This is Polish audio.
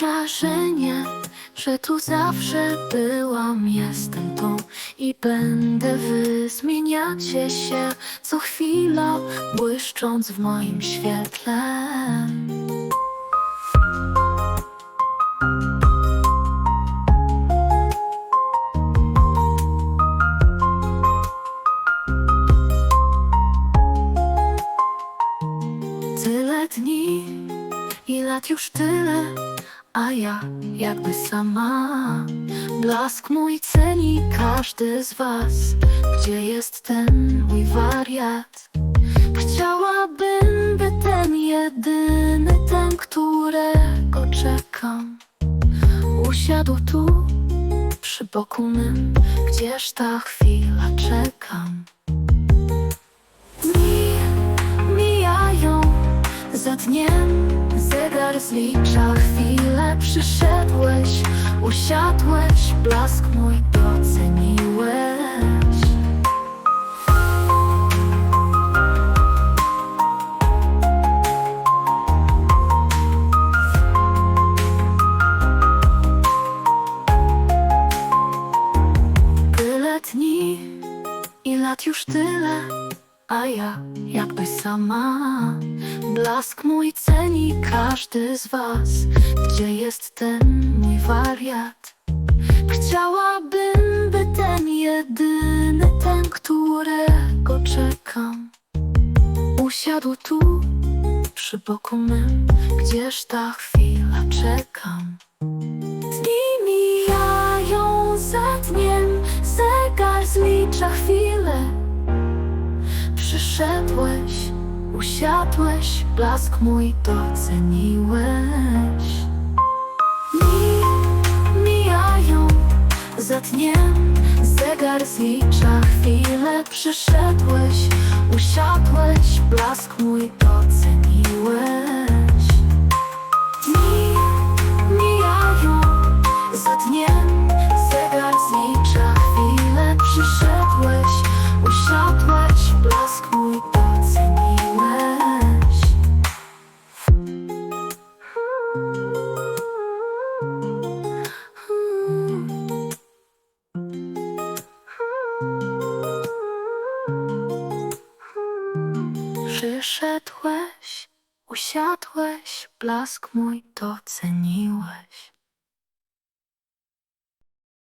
wrażenie, że tu zawsze byłam, jestem tu i będę wy zmieniacie się co chwila, błyszcząc w moim świetle. Tyle dni i lat już tyle, a ja jakby sama. Blask mój ceni każdy z was. Gdzie jest ten mój wariat? Chciałabym, by ten jedyny, ten, którego czekam, usiadł tu przy boku mym, gdzież ta chwila czekam. Dni mijają za dniem, zlicza chwilę. Przyszedłeś, usiadłeś, blask mój doceniłeś. Tyle i lat już tyle, a ja jakby sama. Blask mój ceni każdy z was. Gdzie jest ten mój wariat? Chciałabym, by ten jedyny, ten, którego czekam, usiadł tu przy boku mym, gdzież ta chwila czekam. Dni mijają za dniem, zegar zlicza chwilę. Przyszedłeś, usiadłeś, blask mój doceniłeś. Dni mijają za dniem, zegar zlicza chwilę. Przyszedłeś, usiadłeś, blask mój doceniłeś. Przyszedłeś, usiadłeś, blask mój doceniłeś.